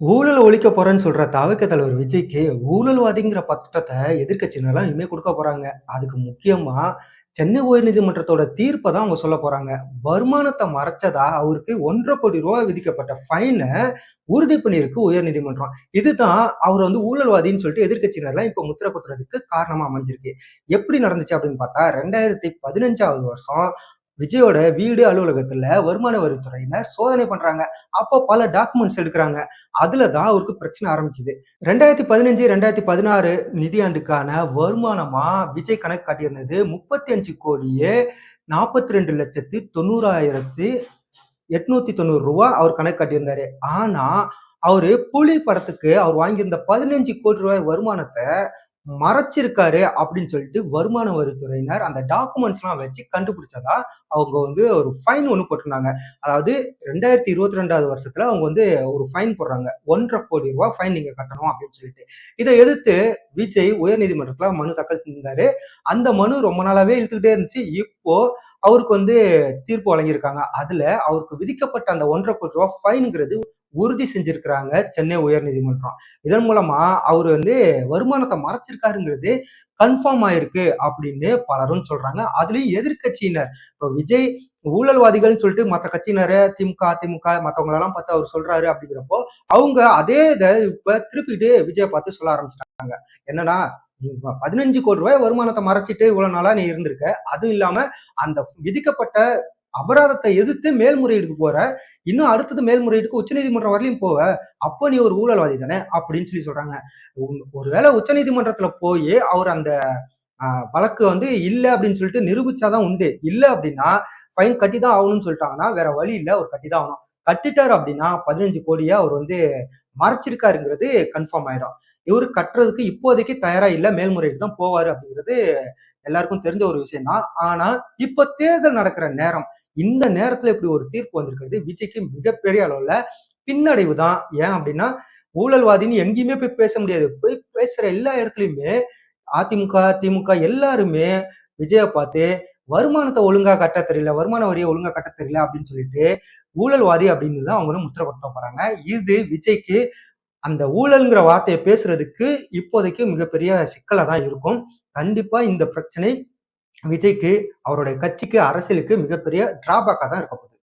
ஊழல் ஒழிக்க போறேன்னு சொல்ற தவிக தலைவர் விஜய்க்கு, ஊழல்வாதிங்கிற பத்திரத்தை எதிர்க்கட்சியினர்லாம் இனிமே கொடுக்க போறாங்க. அதுக்கு முக்கியமா சென்னை உயர்நீதிமன்றத்தோட தீர்ப்பை தான் அவங்க சொல்லப் போறாங்க. வருமானத்தை மறைச்சதா அவருக்கு ஒன்றை கோடி ரூபாய் விதிக்கப்பட்ட ஃபைனை உறுதி பண்ணியிருக்கு உயர்நீதிமன்றம். இதுதான் அவர் வந்து ஊழல்வாதின்னு சொல்லிட்டு எதிர்க்கட்சியினர்லாம் இப்போ முத்திர குத்துறதுக்கு காரணமா அமைஞ்சிருக்கு. எப்படி நடந்துச்சு அப்படின்னு பார்த்தா 2015வது வருஷம் விஜயோட வீடு அலுவலகத்துல வருமான வரித்துறையினர் சோதனை பண்றாங்க. அப்போ பல டாக்குமெண்ட்ஸ் எடுக்கிறாங்க அதுல தான் அவருக்கு பிரச்சனை ஆரம்பிச்சது. 2015, 2016 நிதியாண்டுக்கான வருமானமா விஜய் கணக்கு காட்டியிருந்தது 35 கோடியே 42,90,890 ரூபா அவர் கணக்கு காட்டியிருந்தாரு. ஆனா அவரு புலி படத்துக்கு அவர் வாங்கியிருந்த 15 கோடி ரூபாய் வருமானத்தை மறைச்சிருக்காரு அப்படின்னு சொல்லிட்டு வருமான வரித்துறையினர் அந்த டாக்குமெண்ட்ஸ்லாம் வச்சு கண்டுபிடிச்சதா அவங்க வந்து ஒரு ஃபைன் ஒன்று போட்டிருந்தாங்க. அதாவது 2022வது வருஷத்துல அவங்க வந்து ஒரு ஃபைன் போடுறாங்க. ஒன்றரை கோடி ரூபாய் ஃபைன் நீங்க கட்டணும் அப்படின்னு சொல்லிட்டு. இதை எதிர்த்து விஜய் உயர்நீதிமன்றத்துல மனு தாக்கல் செஞ்சிருந்தாரு. அந்த மனு ரொம்ப நாளாவே இழுத்துக்கிட்டே இருந்துச்சு. இப்போ அவருக்கு வந்து தீர்ப்பு வழங்கியிருக்காங்க. அதுல அவருக்கு விதிக்கப்பட்ட அந்த ஒன்றரை கோடி ரூபாய் ஃபைன்ங்கிறது உறுதி செஞ்சிருக்கிறாங்க சென்னை உயர்நீதிமன்றம். இதன் மூலமா அவர் வந்து வருமானத்தை மறைச்சிருக்காருங்கிறது கன்ஃபார்ம் ஆயிருக்கு அப்படின்னு பலரும் சொல்றாங்க. அதுலயும் எதிர்க்கட்சியினர் இப்போ விஜய் ஊழல்வாதிகள்னு சொல்லிட்டு மற்ற கட்சியினரை திமுக, அதிமுக மற்றவங்களெல்லாம் பார்த்து அவர் சொல்றாரு அப்படிங்கிறப்போ, அவங்க அதே இதை இப்ப திருப்பிட்டு விஜய பார்த்து சொல்ல ஆரம்பிச்சிட்டாங்க என்னன்னா, பதினஞ்சு கோடி ரூபாய் வருமானத்தை மறைச்சிட்டு இவ்வளவு நாளா நீ இருந்திருக்க. அதுவும் இல்லாம அந்த விதிக்கப்பட்ட அபராதத்தை எதிர்த்து மேல்முறையீடுக்கு போற. இன்னும் அடுத்தது மேல்முறையீடுக்கு உச்சநீதிமன்றம் வரலையும் போவ. அப்போ நீ ஒரு ஊழல்வாதி தானே!" அப்படின்னு சொல்லி சொல்றாங்க. ஒருவேளை உச்சநீதிமன்றத்துல போய் அவர் அந்த வழக்கு வந்து இல்லை அப்படின்னு சொல்லிட்டு நிரூபிச்சா தான் உண்டு. இல்லை அப்படின்னா ஃபைன் கட்டி தான் ஆகணும்னு சொல்லிட்டாங்கன்னா, வேற வழி இல்லை அவர் கட்டி தான் ஆகணும். கட்டிட்டார் அப்படின்னா 15 கோடிய அவர் வந்து மறைச்சிருக்காருங்கிறது கன்ஃபார்ம் ஆயிடும். இவர் கட்டுறதுக்கு இப்போதைக்கு தயாரா இல்லை மேல்முறையீடு தான் போவாரு அப்படிங்கிறது எல்லாருக்கும் தெரிஞ்ச ஒரு விஷயம் தான். ஆனா இப்ப தேர்தல் நடக்கிற நேரம். இந்த நேரத்துல இப்படி ஒரு தீர்ப்பு வந்திருக்கிறது விஜய்க்கு மிகப்பெரிய அளவுல பின்னடைவு தான். ஏன் அப்படின்னா, ஊழல்வாதின்னு எங்கேயுமே போய் பேச முடியாது. போய் பேசுற எல்லா இடத்துலயுமே அதிமுக, திமுக எல்லாருமே விஜயை பார்த்து வருமானத்தை ஒழுங்கா கட்ட தெரியல, வருமான வரியை ஒழுங்கா கட்ட தெரியல அப்படின்னு சொல்லிட்டு ஊழல்வாதி அப்படின்னு தான் அவங்களும் முத்திர கொட்ட போறாங்க. இது விஜய்க்கு அந்த ஊழல்ங்கிற வார்த்தையை பேசுறதுக்கு இப்போதைக்கு மிகப்பெரிய சிக்கலாக தான் இருக்கும். கண்டிப்பா இந்த பிரச்சனை விஜய்க்கு, அவருடைய கட்சிக்கு, அரசியலுக்கு மிகப்பெரிய டிராபேக்காக தான் இருக்க போகுது.